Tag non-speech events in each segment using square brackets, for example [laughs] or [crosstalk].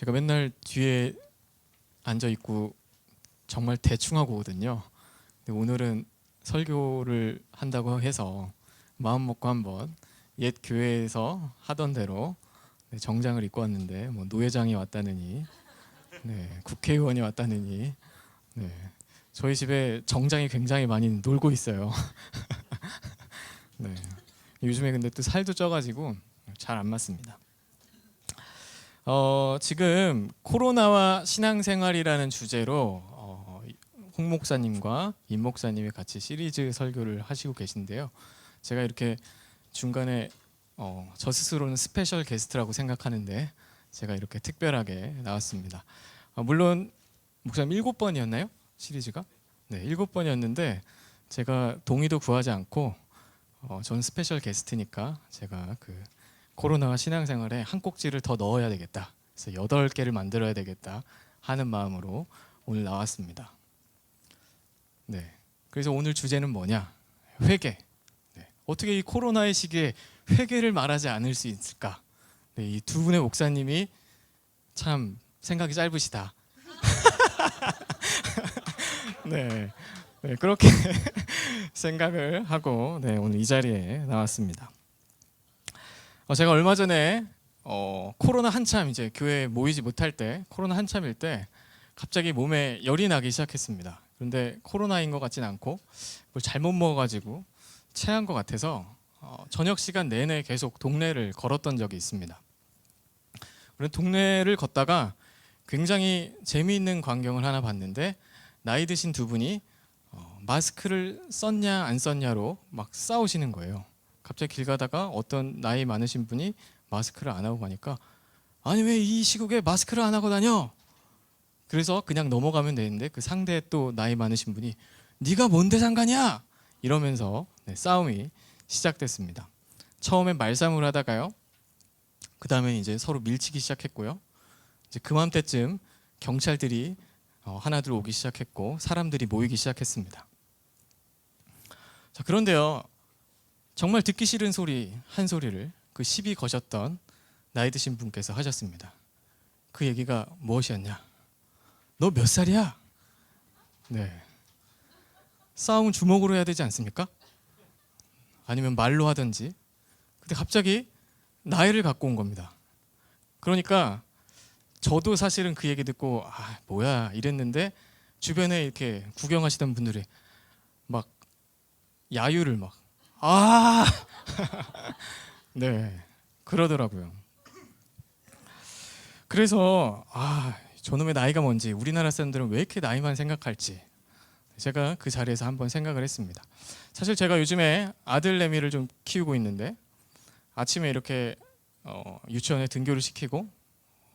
제가 맨날 뒤에 앉아 있고 정말 대충 하고 오거든요. 근데 오늘은 설교를 한다고 해서 마음 먹고 한번 옛 교회에서 하던 대로 네, 정장을 입고 왔는데 뭐 노회장이 왔다느니 네, 국회의원이 왔다느니 네, 저희 집에 정장이 굉장히 많이 놀고 있어요. [laughs] 네, 요즘에 근데 또 살도 쪄가지고 잘 안 맞습니다. 어, 지금 코로나와 신앙생활이라는 주제로 어, 홍 목사님과 임 목사님이 같이 시리즈 설교를 하시고 계신데요. 제가 이렇게 중간에 어, 저 스스로는 스페셜 게스트라고 생각하는데 제가 이렇게 특별하게 나왔습니다. 어, 물론 목사님 일곱 번이었나요? 시리즈가? 네, 일곱 번이었는데 제가 동의도 구하지 않고 어, 저는 스페셜 게스트니까 제가 그 코로나와 신앙생활에 한 꼭지를 더 넣어야 되겠다. 그래서 여덟 개를 만들어야 되겠다 하는 마음으로 오늘 나왔습니다. 네. 그래서 오늘 주제는 뭐냐? 회개. 네. 어떻게 이 코로나의 시기에 회개를 말하지 않을 수 있을까? 네, 이 두 분의 목사님이 참 생각이 짧으시다. [laughs] 네. 네, 그렇게 [laughs] 생각을 하고 네, 오늘 이 자리에 나왔습니다. 어, 제가 얼마 전에 어, 코로나 한참 이제 교회 에 모이지 못할 때 코로나 한참일 때 갑자기 몸에 열이 나기 시작했습니다. 그런데 코로나인 것 같진 않고 뭘 잘못 먹어가지고 체한 것 같아서 어, 저녁 시간 내내 계속 동네를 걸었던 적이 있습니다. 그런 동네를 걷다가 굉장히 재미있는 광경을 하나 봤는데 나이 드신 두 분이 어, 마스크를 썼냐 안 썼냐로 막 싸우시는 거예요. 갑자기 길 가다가 어떤 나이 많으신 분이 마스크를 안 하고 가니까 아니 왜 이 시국에 마스크를 안 하고 다녀? 그래서 그냥 넘어가면 되는데 그 상대 또 나이 많으신 분이 네가 뭔데 상관이야? 이러면서 네, 싸움이 시작됐습니다. 처음엔 말싸움을 하다가요. 그 다음에 이제 서로 밀치기 시작했고요. 이제 그맘때쯤 경찰들이 어, 하나둘 오기 시작했고 사람들이 모이기 시작했습니다. 자 그런데요. 정말 듣기 싫은 소리 한 소리를 그 시비 거셨던 나이 드신 분께서 하셨습니다. 그 얘기가 무엇이었냐? 너 몇 살이야? 네. 싸움은 주먹으로 해야 되지 않습니까? 아니면 말로 하든지. 근데 갑자기 나이를 갖고 온 겁니다. 그러니까 저도 사실은 그 얘기 듣고 아 뭐야 이랬는데 주변에 이렇게 구경하시던 분들이 막 야유를 막 아, [laughs] 네, 그러더라고요. 그래서 아, 저놈의 나이가 뭔지 우리나라 사람들은 왜 이렇게 나이만 생각할지 제가 그 자리에서 한번 생각을 했습니다. 사실 제가 요즘에 아들 내미를 좀 키우고 있는데 아침에 이렇게 어, 유치원에 등교를 시키고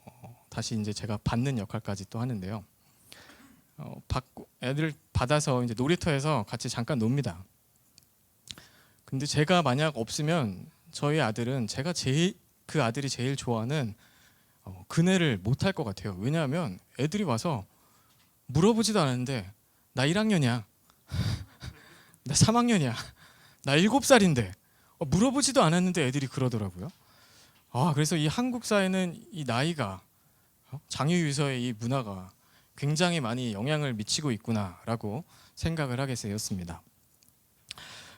어, 다시 이제 제가 받는 역할까지 또 하는데요. 어, 받고 애들 받아서 이제 놀이터에서 같이 잠깐 놉니다. 근데 제가 만약 없으면 저희 아들은 제가 제일 그 아들이 제일 좋아하는 어, 그네를 못 할 것 같아요. 왜냐하면 애들이 와서 물어보지도 않았는데 나 1학년이야, [laughs] 나 3학년이야, 나 7살인데 어, 물어보지도 않았는데 애들이 그러더라고요. 아 그래서 이 한국 사회는 이 나이가 어, 장유유서의 이 문화가 굉장히 많이 영향을 미치고 있구나라고 생각을 하게 되었습니다.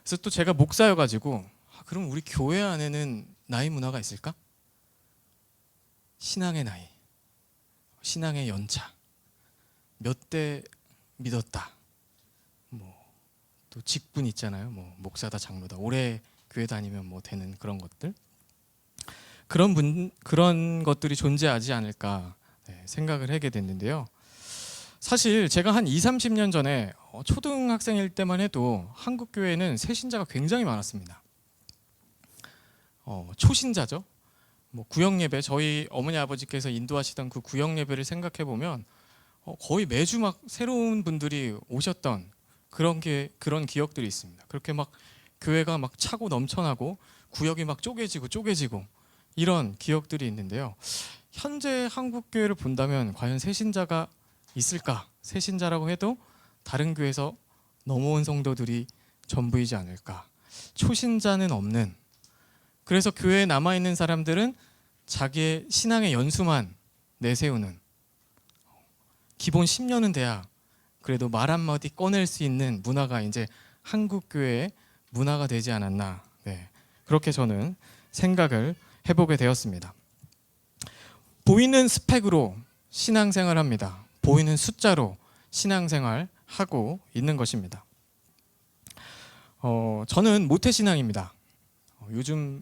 그래서 또 제가 목사여가지고 아, 그럼 우리 교회 안에는 나이 문화가 있을까? 신앙의 나이, 신앙의 연차, 몇 대 믿었다. 뭐 또 직분 있잖아요. 뭐 목사다 장로다. 오래 교회 다니면 뭐 되는 그런 것들. 그런 분 그런 것들이 존재하지 않을까 네, 생각을 하게 됐는데요. 사실 제가 한 2, 30년 전에 어, 초등학생일 때만 해도 한국 교회는 새신자가 굉장히 많았습니다. 어, 초신자죠. 뭐 구역 예배 저희 어머니 아버지께서 인도하시던 그 구역 예배를 생각해 보면 어, 거의 매주 막 새로운 분들이 오셨던 그런 게 그런 기억들이 있습니다. 그렇게 막 교회가 막 차고 넘쳐나고 구역이 막 쪼개지고 쪼개지고 이런 기억들이 있는데요. 현재 한국 교회를 본다면 과연 새신자가 있을까? 새신자라고 해도 다른 교회에서 넘어온 성도들이 전부이지 않을까? 초신자는 없는. 그래서 교회에 남아 있는 사람들은 자기의 신앙의 연수만 내세우는 기본 10년은 돼야 그래도 말 한마디 꺼낼 수 있는 문화가 이제 한국 교회의 문화가 되지 않았나. 네. 그렇게 저는 생각을 해보게 되었습니다. 보이는 스펙으로 신앙생활 합니다. 보이는 숫자로 신앙생활 하고 있는 것입니다. 어, 저는 모태신앙입니다. 어, 요즘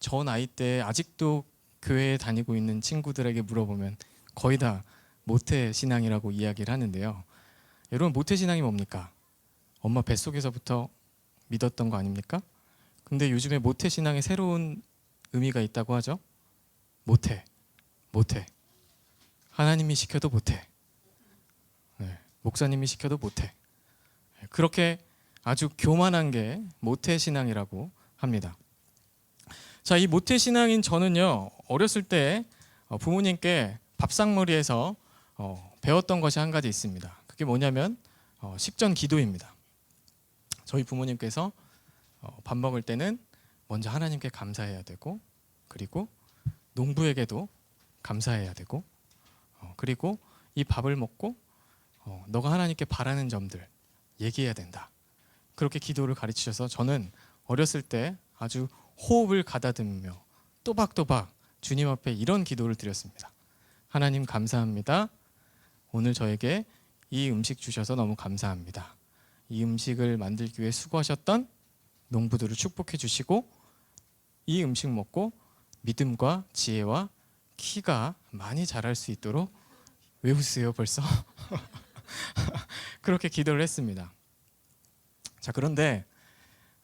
저 나이 때 아직도 교회에 다니고 있는 친구들에게 물어보면 거의 다 모태신앙이라고 이야기를 하는데요. 여러분 모태신앙이 뭡니까? 엄마 뱃속에서부터 믿었던 거 아닙니까? 근데 요즘에 모태신앙에 새로운 의미가 있다고 하죠. 모태, 모태. 하나님이 시켜도 못해. 네, 목사님이 시켜도 못해. 그렇게 아주 교만한 게 모태 신앙이라고 합니다. 자, 이 모태 신앙인 저는요 어렸을 때 어, 부모님께 밥상머리에서 어, 배웠던 것이 한 가지 있습니다. 그게 뭐냐면 어, 식전 기도입니다. 저희 부모님께서 어, 밥 먹을 때는 먼저 하나님께 감사해야 되고 그리고 농부에게도 감사해야 되고 어, 그리고 이 밥을 먹고 어, 너가 하나님께 바라는 점들 얘기해야 된다. 그렇게 기도를 가르치셔서 저는 어렸을 때 아주 호흡을 가다듬으며 또박또박 주님 앞에 이런 기도를 드렸습니다. 하나님 감사합니다. 오늘 저에게 이 음식 주셔서 너무 감사합니다. 이 음식을 만들기 위해 수고하셨던 농부들을 축복해 주시고 이 음식 먹고 믿음과 지혜와 키가 많이 자랄 수 있도록 왜 웃으세요 벌써? [laughs] [laughs] 그렇게 기도를 했습니다. 자 그런데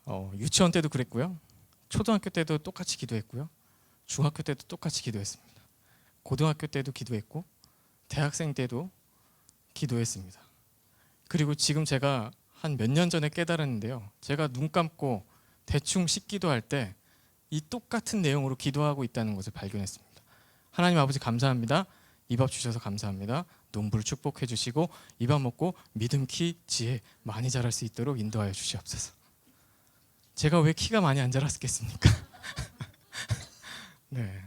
어, 유치원 때도 그랬고요, 초등학교 때도 똑같이 기도했고요, 중학교 때도 똑같이 기도했습니다. 고등학교 때도 기도했고 대학생 때도 기도했습니다. 그리고 지금 제가 한 몇 년 전에 깨달았는데요. 제가 눈 감고 대충 씻기도 할 때 이 똑같은 내용으로 기도하고 있다는 것을 발견했습니다. 하나님 아버지 감사합니다. 이 밥 주셔서 감사합니다. 농부를 축복해 주시고 이밥 먹고 믿음, 키, 지혜 많이 자랄 수 있도록 인도하여 주시옵소서. 제가 왜 키가 많이 안 자랐겠습니까? [laughs] 네.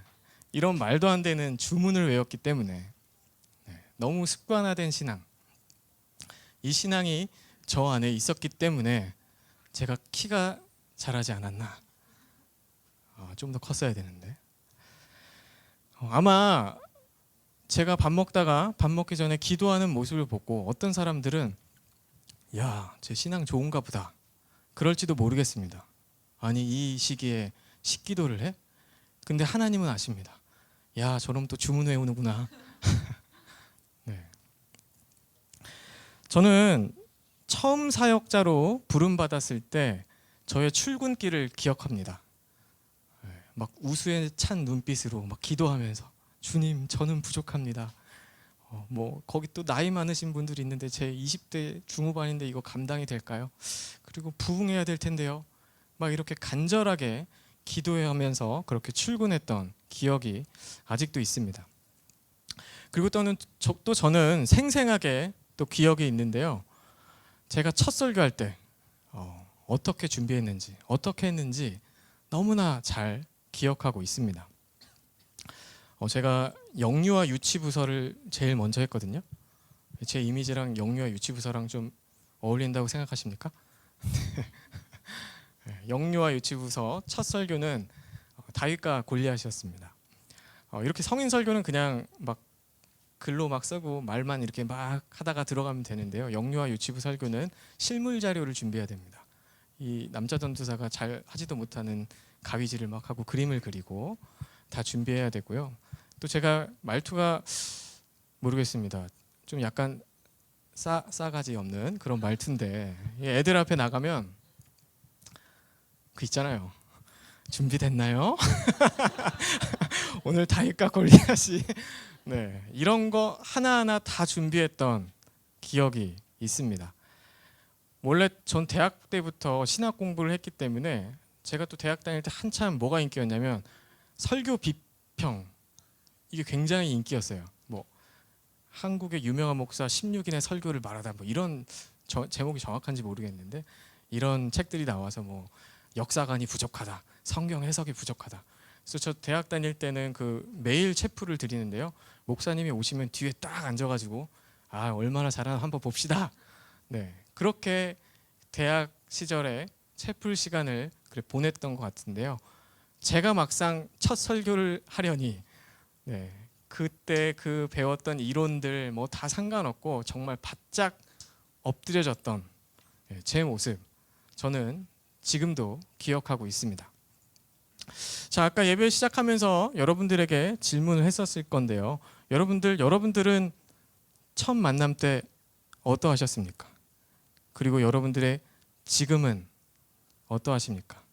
이런 말도 안 되는 주문을 외웠기 때문에 네. 너무 습관화된 신앙. 이 신앙이 저 안에 있었기 때문에 제가 키가 자라지 않았나. 아, 좀더 컸어야 되는데. 어, 아마 제가 밥 먹다가 밥 먹기 전에 기도하는 모습을 보고 어떤 사람들은 야, 제 신앙 좋은가 보다. 그럴지도 모르겠습니다. 아니 이 시기에 식기도를 해? 근데 하나님은 아십니다. 야, 저놈 또 주문 외우는구나. [laughs] 네. 저는 처음 사역자로 부름 받았을 때 저의 출근길을 기억합니다. 네, 막 우수에 찬 눈빛으로 막 기도하면서 주님 저는 부족합니다. 어, 뭐 거기 또 나이 많으신 분들이 있는데 제 20대 중후반인데 이거 감당이 될까요? 그리고 부흥해야 될 텐데요. 막 이렇게 간절하게 기도하면서 그렇게 출근했던 기억이 아직도 있습니다. 그리고 또는 저, 또 저는 생생하게 또 기억이 있는데요. 제가 첫 설교할 때 어, 어떻게 준비했는지 어떻게 했는지 너무나 잘 기억하고 있습니다. 어, 제가 영유아 유치 부서를 제일 먼저 했거든요. 제 이미지랑 영유아 유치 부서랑 좀 어울린다고 생각하십니까? [laughs] 네, 영유아 유치 부서 첫 설교는 어, 다윗과 골리앗이었습니다. 어, 이렇게 성인 설교는 그냥 막 글로 막 쓰고 말만 이렇게 막 하다가 들어가면 되는데요. 영유아 유치부 설교는 실물 자료를 준비해야 됩니다. 이 남자 전도사가 잘 하지도 못하는 가위질을 막 하고 그림을 그리고 다 준비해야 되고요. 또 제가 말투가 모르겠습니다. 좀 약간 싸 싸가지 없는 그런 말투인데 애들 앞에 나가면 그 있잖아요. 준비됐나요? [laughs] 오늘 다윗과 골리앗이 네 이런 거 하나하나 다 준비했던 기억이 있습니다. 원래 전 대학 때부터 신학 공부를 했기 때문에 제가 또 대학 다닐 때 한참 뭐가 인기였냐면 설교 비평 이게 굉장히 인기였어요. 뭐 한국의 유명한 목사 16인의 설교를 말하다 뭐 이런 저, 제목이 정확한지 모르겠는데 이런 책들이 나와서 뭐 역사관이 부족하다, 성경 해석이 부족하다. 그래서 저 대학 다닐 때는 그 매일 체프를 드리는데요. 목사님이 오시면 뒤에 딱 앉아가지고 아 얼마나 잘하나 한번 봅시다. 네 그렇게 대학 시절에 채플 시간을 그래 보냈던 것 같은데요. 제가 막상 첫 설교를 하려니 네, 그때 그 배웠던 이론들 뭐 다 상관없고 정말 바짝 엎드려졌던 예, 제 모습 저는 지금도 기억하고 있습니다. 자 아까 예배 시작하면서 여러분들에게 질문을 했었을 건데요. 여러분들 여러분들은 첫 만남 때 어떠하셨습니까? 그리고 여러분들의 지금은 어떠하십니까?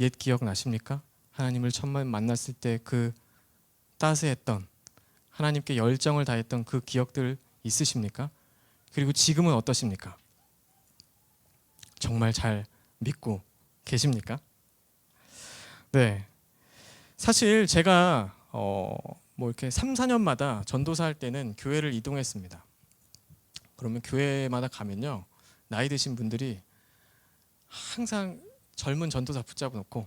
옛 기억 나십니까? 하나님을 처음 만났을 때 그 따스했던 하나님께 열정을 다했던 그 기억들 있으십니까? 그리고 지금은 어떠십니까? 정말 잘 믿고 계십니까? 네. 사실 제가 어, 뭐 이렇게 3, 4년마다 전도사 할 때는 교회를 이동했습니다. 그러면 교회마다 가면요. 나이 드신 분들이 항상 젊은 전도사 붙잡아 놓고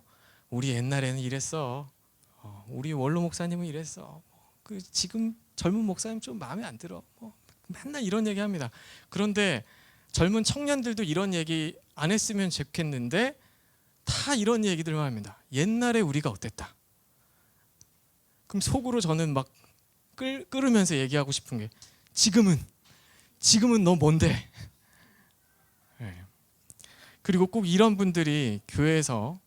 우리 옛날에는 이랬어. 어, 우리 원로 목사님은 이랬어. 그 지금 젊은 목사님 좀 마음에 안 들어. 뭐 맨날 이런 얘기 합니다. 그런데 젊은 청년들도 이런 얘기 안 했으면 좋겠는데 다 이런 얘기들만 합니다. 옛날에 우리가 어땠다. 그럼 속으로 저는 막 끌, 끓으면서 얘기하고 싶은 게 지금은 지금은 너 뭔데? 예. 그리고 꼭 이런 분들이 교회에서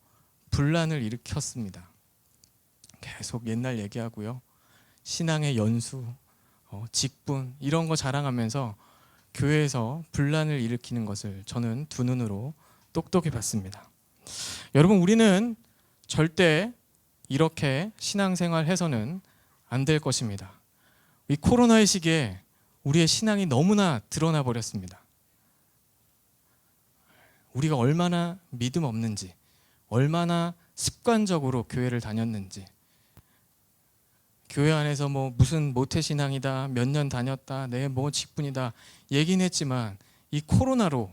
분란을 일으켰습니다. 계속 옛날 얘기하고요. 신앙의 연수, 어, 직분 이런 거 자랑하면서 교회에서 분란을 일으키는 것을 저는 두 눈으로 똑똑히 봤습니다. 여러분 우리는 절대 이렇게 신앙생활 해서는 안 될 것입니다. 이 코로나의 시기에 우리의 신앙이 너무나 드러나 버렸습니다. 우리가 얼마나 믿음 없는지, 얼마나 습관적으로 교회를 다녔는지, 교회 안에서 뭐 무슨 모태 신앙이다, 몇 년 다녔다, 내 뭐 직분이다 얘기는 했지만 이 코로나로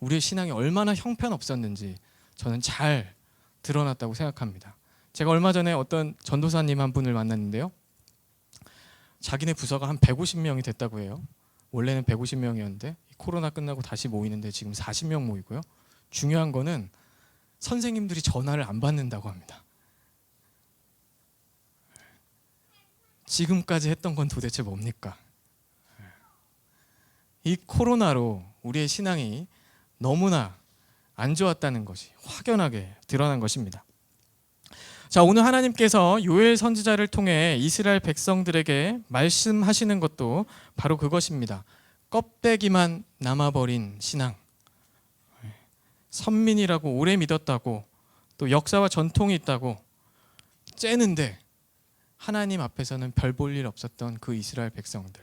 우리의 신앙이 얼마나 형편없었는지 저는 잘 드러났다고 생각합니다. 제가 얼마 전에 어떤 전도사님 한 분을 만났는데요. 자기네 부서가 한 150명이 됐다고 해요. 원래는 150명이었는데 코로나 끝나고 다시 모이는데 지금 40명 모이고요. 중요한 거는 선생님들이 전화를 안 받는다고 합니다. 지금까지 했던 건 도대체 뭡니까? 이 코로나로 우리의 신앙이 너무나 안 좋았다는 것이 확연하게 드러난 것입니다. 자, 오늘 하나님께서 요엘 선지자를 통해 이스라엘 백성들에게 말씀하시는 것도 바로 그것입니다. 껍데기만 남아버린 신앙. 선민이라고 오래 믿었다고 또 역사와 전통이 있다고 째는데 하나님 앞에서는 별 볼 일 없었던 그 이스라엘 백성들.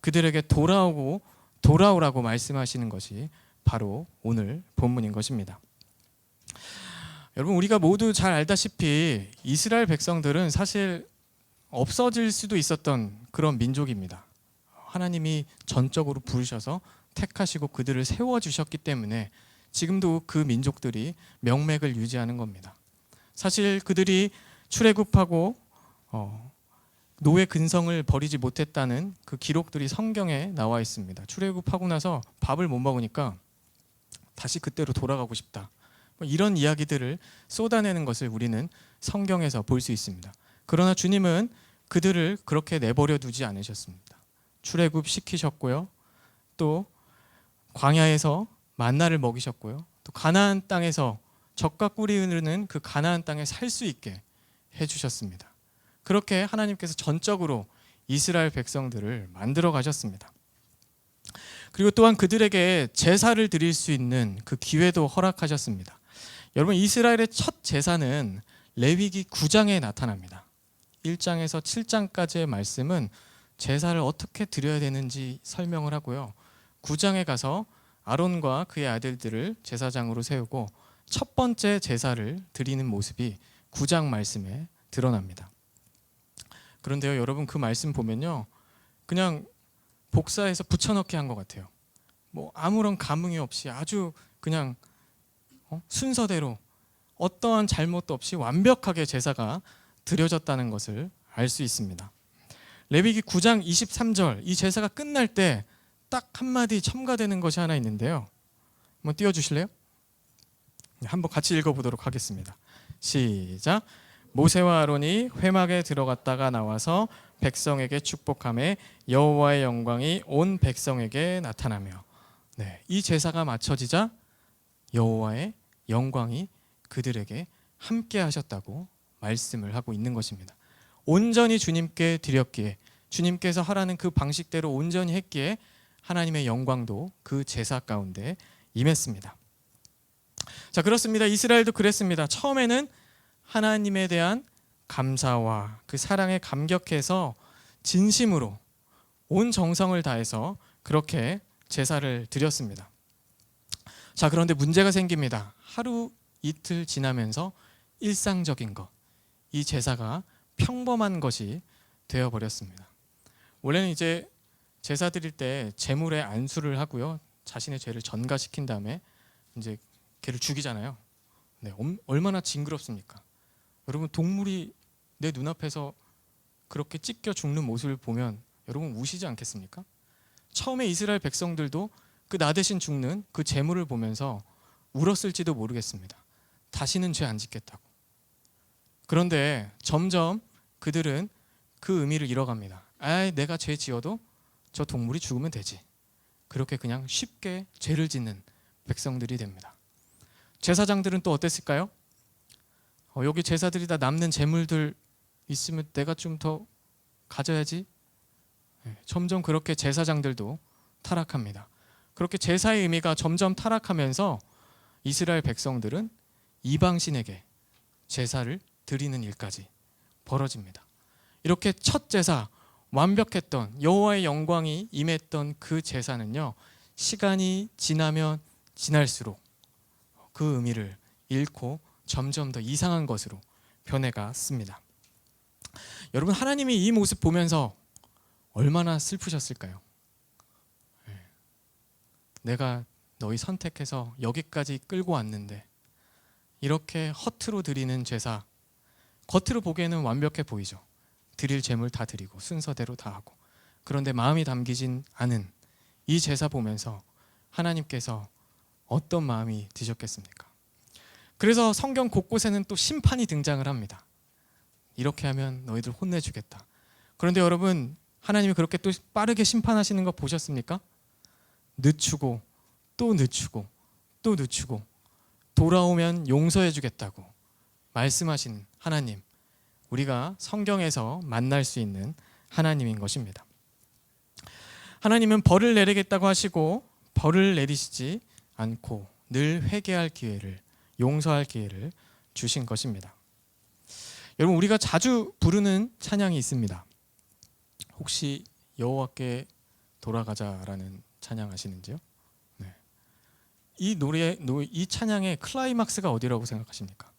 그들에게 돌아오고 돌아오라고 말씀하시는 것이 바로 오늘 본문인 것입니다. 여러분 우리가 모두 잘 알다시피 이스라엘 백성들은 사실 없어질 수도 있었던 그런 민족입니다. 하나님이 전적으로 부르셔서 택하시고 그들을 세워 주셨기 때문에 지금도 그 민족들이 명맥을 유지하는 겁니다. 사실 그들이 출애굽하고 어, 노예 근성을 버리지 못했다는 그 기록들이 성경에 나와 있습니다. 출애굽하고 나서 밥을 못 먹으니까 다시 그때로 돌아가고 싶다. 뭐 이런 이야기들을 쏟아내는 것을 우리는 성경에서 볼 수 있습니다. 그러나 주님은 그들을 그렇게 내버려 두지 않으셨습니다. 출애굽 시키셨고요. 또 광야에서 만나를 먹이셨고요. 또 가나안 땅에서 적과 꿀이 흐르는 그 가나안 땅에 살 수 있게 해 주셨습니다. 그렇게 하나님께서 전적으로 이스라엘 백성들을 만들어 가셨습니다. 그리고 또한 그들에게 제사를 드릴 수 있는 그 기회도 허락하셨습니다. 여러분 이스라엘의 첫 제사는 레위기 9장에 나타납니다. 1장에서 7장까지의 말씀은 제사를 어떻게 드려야 되는지 설명을 하고요. 9장에 가서 아론과 그의 아들들을 제사장으로 세우고 첫 번째 제사를 드리는 모습이 9장 말씀에 드러납니다. 그런데요, 여러분 그 말씀 보면요, 그냥 복사해서 붙여넣기 한 것 같아요. 뭐 아무런 감흥이 없이 아주 그냥 어? 순서대로 어떠한 잘못도 없이 완벽하게 제사가 드려졌다는 것을 알 수 있습니다. 레위기 9장 23절 이 제사가 끝날 때 딱 한마디 첨가되는 것이 하나 있는데요. 한번 띄워 주실래요? 네, 한번 같이 읽어 보도록 하겠습니다. 시작. 모세와 아론이 회막에 들어갔다가 나와서 백성에게 축복함에 여호와의 영광이 온 백성에게 나타나며 네, 이 제사가 마쳐지자 여호와의 영광이 그들에게 함께 하셨다고 말씀을 하고 있는 것입니다. 온전히 주님께 드렸기에 주님께서 하라는 그 방식대로 온전히 했기에 하나님의 영광도 그 제사 가운데 임했습니다. 자, 그렇습니다. 이스라엘도 그랬습니다. 처음에는 하나님에 대한 감사와 그 사랑에 감격해서 진심으로 온 정성을 다해서 그렇게 제사를 드렸습니다. 자, 그런데 문제가 생깁니다. 하루 이틀 지나면서 일상적인 것, 이 제사가 평범한 것이 되어 버렸습니다. 원래는 이제 제사 드릴 때 제물에 안수를 하고요. 자신의 죄를 전가시킨 다음에 이제 걔를 죽이잖아요. 네, 엄- 얼마나 징그럽습니까? 여러분 동물이 내 눈앞에서 그렇게 찢겨 죽는 모습을 보면 여러분 우시지 않겠습니까? 처음에 이스라엘 백성들도 그 나 대신 죽는 그 제물을 보면서 울었을지도 모르겠습니다. 다시는 죄 안 짓겠다고. 그런데 점점 그들은 그 의미를 잃어갑니다. 아, 내가 죄 지어도 저 동물이 죽으면 되지. 그렇게 그냥 쉽게 죄를 짓는 백성들이 됩니다. 제사장들은 또 어땠을까요? 어, 여기 제사들이 다 남는 재물들 있으면 내가 좀 더 가져야지. 예, 점점 그렇게 제사장들도 타락합니다. 그렇게 제사의 의미가 점점 타락하면서 이스라엘 백성들은 이방신에게 제사를 드리는 일까지 벌어집니다. 이렇게 첫 제사 완벽했던 여호와의 영광이 임했던 그 제사는요 시간이 지나면 지날수록 그 의미를 잃고 점점 더 이상한 것으로 변해갔습니다. 여러분 하나님이 이 모습 보면서 얼마나 슬프셨을까요? 예. 내가 너희 선택해서 여기까지 끌고 왔는데 이렇게 허투루 드리는 제사 겉으로 보기에는 완벽해 보이죠. 드릴 제물 다 드리고 순서대로 다 하고 그런데 마음이 담기진 않은 이 제사 보면서 하나님께서 어떤 마음이 드셨겠습니까? 그래서 성경 곳곳에는 또 심판이 등장을 합니다. 이렇게 하면 너희들 혼내주겠다. 그런데 여러분 하나님이 그렇게 또 빠르게 심판하시는 거 보셨습니까? 늦추고 또 늦추고 또 늦추고 돌아오면 용서해 주겠다고 말씀하신 하나님 우리가 성경에서 만날 수 있는 하나님인 것입니다. 하나님은 벌을 내리겠다고 하시고 벌을 내리시지 않고 늘 회개할 기회를 용서할 기회를 주신 것입니다. 여러분 우리가 자주 부르는 찬양이 있습니다. 혹시 여호와께 돌아가자라는 찬양 아시는지요? 네. 이 노래 노- 이 찬양의 클라이막스가 어디라고 생각하십니까?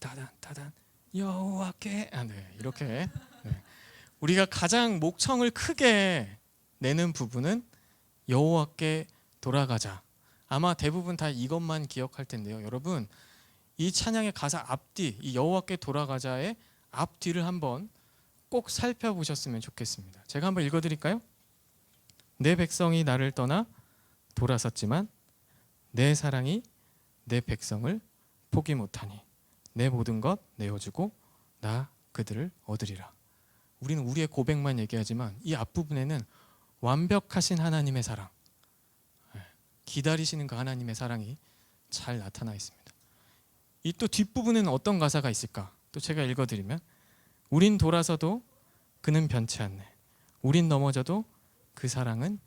따단 따단 여호와께 아, 네, 이렇게 네. 우리가 가장 목청을 크게 내는 부분은 여호와께 돌아가자. 아마 대부분 다 이것만 기억할 텐데요. 여러분 이 찬양의 가사 앞뒤 이 여호와께 돌아가자의 앞뒤를 한번 꼭 살펴보셨으면 좋겠습니다. 제가 한번 읽어드릴까요? 내 백성이 나를 떠나 돌아섰지만 내 사랑이 내 백성을 포기 못하니 내 모든 것 내어주고 나 그들을 얻으리라. 우리는 우리의 고백만 얘기하지만 이 앞부분에는 완벽하신 하나님의 사랑, 예, 기다리시는 그 하나님의 사랑이 잘 나타나 있습니다. 이 또 뒷부분은 어떤 가사가 있을까? 또 제가 읽어드리면 우린 돌아서도 그는 변치 않네. 우린 넘어져도 그 사랑은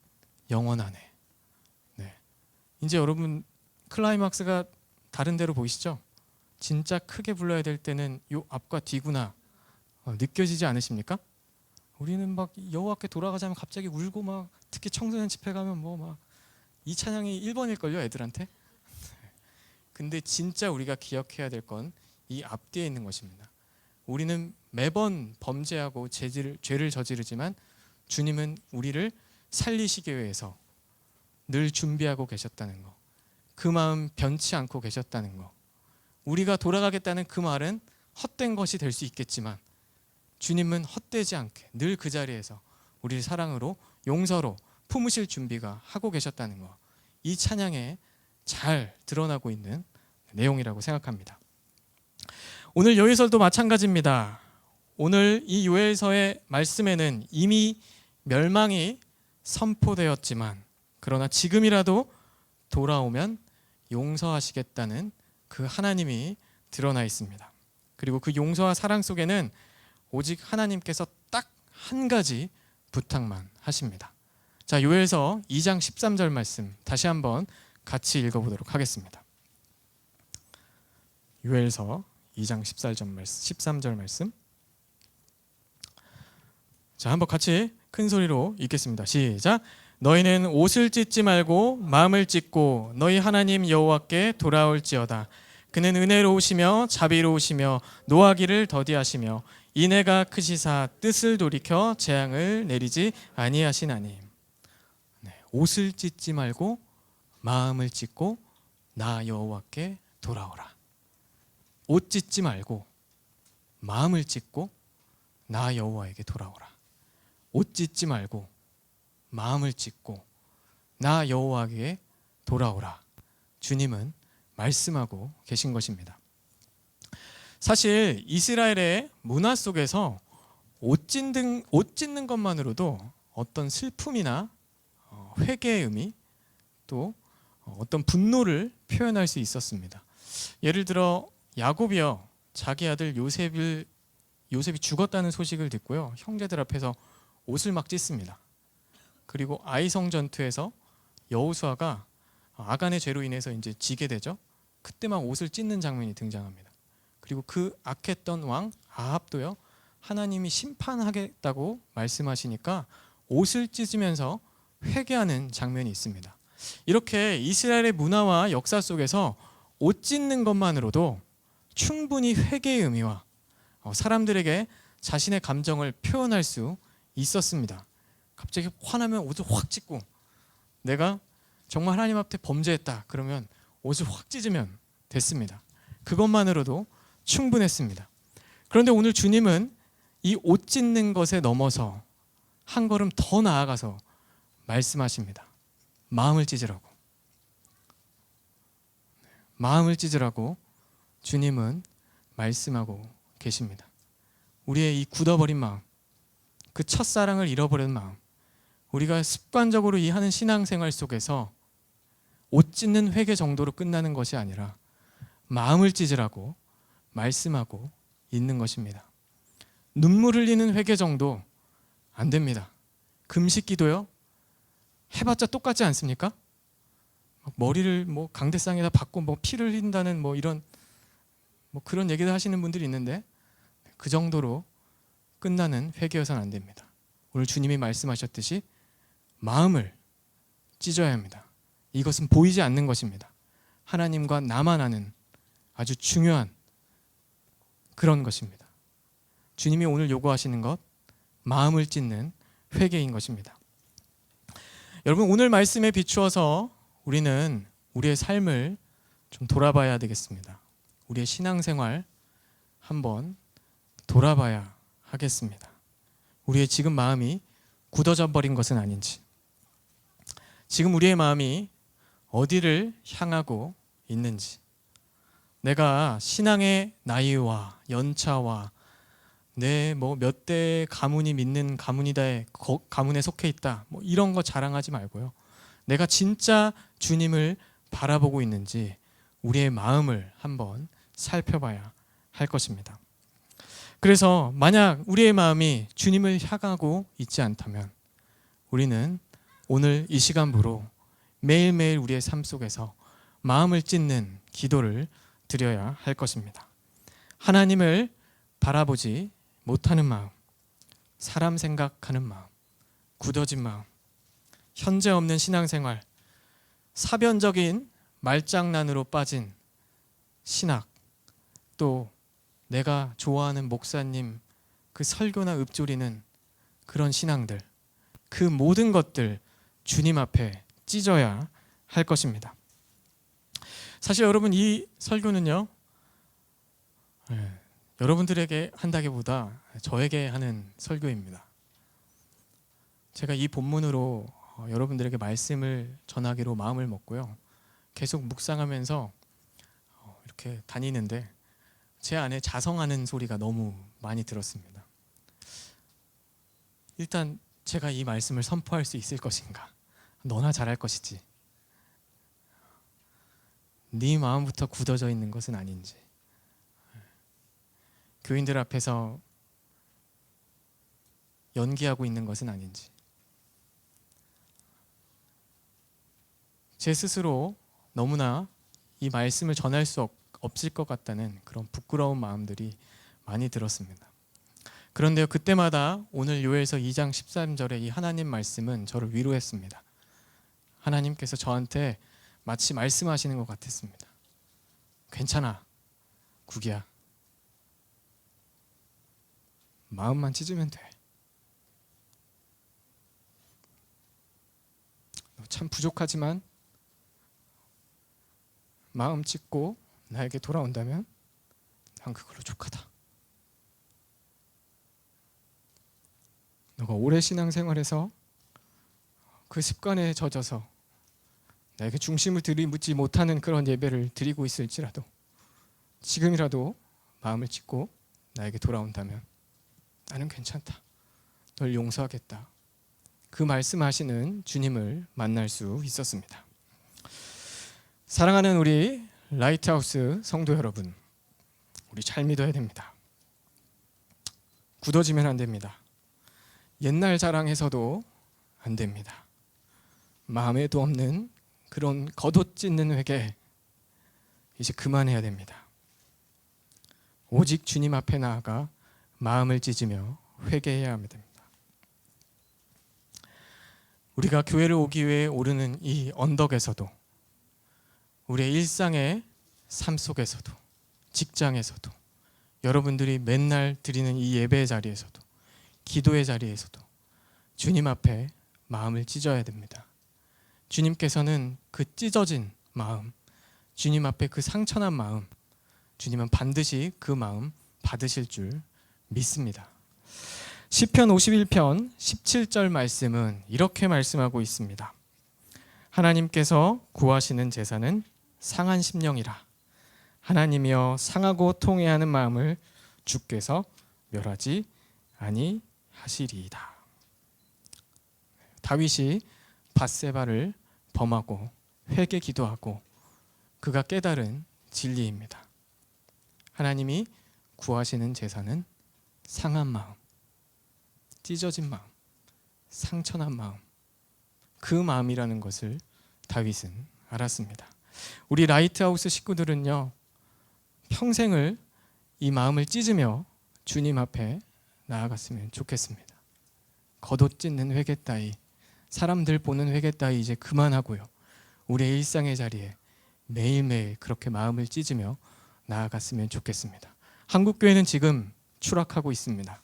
영원하네. 네. 이제 여러분 클라이막스가 다른 데로 보이시죠? 진짜 크게 불러야 될 때는 요 앞과 뒤구나 어, 느껴지지 않으십니까? 우리는 막 여호와께 돌아가자면 갑자기 울고 막 특히 청소년 집회 가면 뭐 막 이 찬양이 1번일 걸요 애들한테. 근데 진짜 우리가 기억해야 될 건 이 앞뒤에 있는 것입니다. 우리는 매번 범죄하고 죄를, 죄를 저지르지만 주님은 우리를 살리시기 위해서 늘 준비하고 계셨다는 거. 그 마음 변치 않고 계셨다는 거. 우리가 돌아가겠다는 그 말은 헛된 것이 될 수 있겠지만 주님은 헛되지 않게 늘 그 자리에서 우리를 사랑으로 용서로 품으실 준비가 하고 계셨다는 거. 이 찬양에 잘 드러나고 있는 내용이라고 생각합니다. 오늘 요일설도 마찬가지입니다. 오늘 이 요엘서의 말씀에는 이미 멸망이 선포되었지만 그러나 지금이라도 돌아오면 용서하시겠다는 그 하나님이 드러나 있습니다. 그리고 그 용서와 사랑 속에는 오직 하나님께서 딱 한 가지 부탁만 하십니다. 자, 요엘서 2장 13절 말씀 다시 한번 같이 읽어 보도록 하겠습니다. 요엘서 2장 14절 말씀 13절 말씀 자, 한번 같이 큰 소리로 읽겠습니다. 시작. 너희는 옷을 찢지 말고 마음을 찢고 너희 하나님 여호와께 돌아올지어다. 그는 은혜로우시며 자비로우시며 노하기를 더디하시며 이내가 크시사 뜻을 돌이켜 재앙을 내리지 아니하시나니. 네, 옷을 찢지 말고 마음을 찢고 나 여호와께 돌아오라. 옷 찢지 말고 마음을 찢고 나 여호와에게 돌아오라. 옷 찢지 말고 마음을 찢고 나 여호와에게 돌아오라. 주님은 말씀하고 계신 것입니다. 사실 이스라엘의 문화 속에서 옷 찢는 옷 찢는 것만으로도 어떤 슬픔이나 어, 회개의 의미 또 어떤 분노를 표현할 수 있었습니다. 예를 들어 야곱이요 자기 아들 요셉을 요셉이 죽었다는 소식을 듣고요 형제들 앞에서 옷을 막 찢습니다. 그리고 아이성 전투에서 여호수아가 아간의 죄로 인해서 이제 지게 되죠. 그때 막 옷을 찢는 장면이 등장합니다. 그리고 그 악했던 왕 아합도요. 하나님이 심판하겠다고 말씀하시니까 옷을 찢으면서 회개하는 장면이 있습니다. 이렇게 이스라엘의 문화와 역사 속에서 옷 찢는 것만으로도 충분히 회개의 의미와 어, 사람들에게 자신의 감정을 표현할 수 있었습니다. 갑자기 화나면 옷을 확 찢고 내가 정말 하나님 앞에 범죄했다 그러면 옷을 확 찢으면 됐습니다. 그것만으로도 충분했습니다. 그런데 오늘 주님은 이 옷 찢는 것에 넘어서 한 걸음 더 나아가서 말씀하십니다. 마음을 찢으라고. 마음을 찢으라고 주님은 말씀하고 계십니다. 우리의 이 굳어버린 마음, 그 첫사랑을 잃어버린 마음, 우리가 습관적으로 이 하는 신앙생활 속에서 옷 찢는 회개 정도로 끝나는 것이 아니라 마음을 찢으라고 말씀하고 있는 것입니다. 눈물 흘리는 회개 정도 안 됩니다. 금식 기도요? 해봤자 똑같지 않습니까? 머리를 뭐 강대상에다 박고 뭐 피를 흘린다는 뭐 이런 뭐 그런 얘기를 하시는 분들이 있는데 그 정도로 끝나는 회개여서는 안 됩니다. 오늘 주님이 말씀하셨듯이 마음을 찢어야 합니다. 이것은 보이지 않는 것입니다. 하나님과 나만 아는 아주 중요한 그런 것입니다. 주님이 오늘 요구하시는 것 마음을 찢는 회개인 것입니다. 여러분 오늘 말씀에 비추어서 우리는 우리의 삶을 좀 돌아봐야 되겠습니다. 우리의 신앙생활 한번 돌아봐야 하겠습니다. 우리의 지금 마음이 굳어져 버린 것은 아닌지, 지금 우리의 마음이 어디를 향하고 있는지, 내가 신앙의 나이와 연차와 내 뭐 몇 대 가문이 믿는 가문이다의 가문에 속해 있다, 뭐 이런 거 자랑하지 말고요. 내가 진짜 주님을 바라보고 있는지 우리의 마음을 한번 살펴봐야 할 것입니다. 그래서 만약 우리의 마음이 주님을 향하고 있지 않다면 우리는 오늘 이 시간부로 매일매일 우리의 삶 속에서 마음을 찢는 기도를 드려야 할 것입니다. 하나님을 바라보지 못하는 마음, 사람 생각하는 마음, 굳어진 마음, 현재 없는 신앙생활, 사변적인 말장난으로 빠진 신학, 또 내가 좋아하는 목사님 그 설교나 읊조리는 그런 신앙들, 그 모든 것들 주님 앞에 찢어야 할 것입니다. 사실 여러분 이 설교는요. 예, 여러분들에게 한다기보다 저에게 하는 설교입니다. 제가 이 본문으로 어, 여러분들에게 말씀을 전하기로 마음을 먹고요. 계속 묵상하면서 어, 이렇게 다니는데 제 안에 자성하는 소리가 너무 많이 들었습니다. 일단 제가 이 말씀을 선포할 수 있을 것인가? 너나 잘할 것이지. 네 마음부터 굳어져 있는 것은 아닌지. 교인들 앞에서 연기하고 있는 것은 아닌지. 제 스스로 너무나 이 말씀을 전할 수 없, 없을 것 같다는 그런 부끄러운 마음들이 많이 들었습니다. 그런데요, 그때마다 오늘 요엘서 2장 13절의 이 하나님 말씀은 저를 위로했습니다. 하나님께서 저한테 마치 말씀하시는 것 같았습니다. 괜찮아, 구기야. 마음만 찢으면 돼. 너참 부족하지만 마음 찢고 나에게 돌아온다면 난 그걸로 족하다. 너가 오래 신앙생활에서 그 습관에 젖어서 나에게 중심을 들이묻지 못하는 그런 예배를 드리고 있을지라도 지금이라도 마음을 찢고 나에게 돌아온다면 나는 괜찮다. 널 용서하겠다. 그 말씀하시는 주님을 만날 수 있었습니다. 사랑하는 우리 라이트하우스 성도 여러분, 우리 잘 믿어야 됩니다. 굳어지면 안 됩니다. 옛날 자랑해서도 안 됩니다. 마음에도 없는 그런 겉옷 찢는 회개 이제 그만해야 됩니다. 오직 주님 앞에 나아가 마음을 찢으며 회개해야 합니다. 우리가 교회를 오기 위해 오르는 이 언덕에서도 우리의 일상의 삶 속에서도 직장에서도 여러분들이 맨날 드리는 이 예배의 자리에서도 기도의 자리에서도 주님 앞에 마음을 찢어야 됩니다. 주님께서는 그 찢어진 마음, 주님 앞에 그 상처난 마음, 주님은 반드시 그 마음 받으실 줄 믿습니다. 시편 51편 17절 말씀은 이렇게 말씀하고 있습니다. 하나님께서 구하시는 제사는 상한 심령이라 하나님이여 상하고 통회하는 마음을 주께서 멸하지 아니하시리이다. 다윗이 바세바를 범하고 회개 기도하고 그가 깨달은 진리입니다. 하나님이 구하시는 제사는 상한 마음, 찢어진 마음, 상처난 마음, 그 마음이라는 것을 다윗은 알았습니다. 우리 라이트하우스 식구들은요, 평생을 이 마음을 찢으며 주님 앞에 나아갔으면 좋겠습니다. 겉옷 찢는 회개 따위, 사람들 보는 회개 따위 이제 그만하고요. 우리의 일상의 자리에 매일매일 그렇게 마음을 찢으며 나아갔으면 좋겠습니다. 한국 교회는 지금 추락하고 있습니다.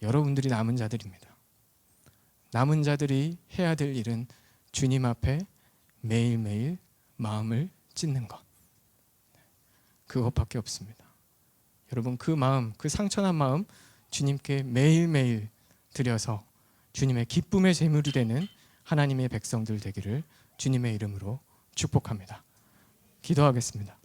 여러분들이 남은 자들입니다. 남은 자들이 해야 될 일은 주님 앞에 매일매일 마음을 찢는 것. 그것밖에 없습니다. 여러분 그 마음, 그 상처난 마음 주님께 매일매일 드려서 주님의 기쁨의 제물이 되는 하나님의 백성들 되기를 주님의 이름으로 축복합니다. 기도하겠습니다.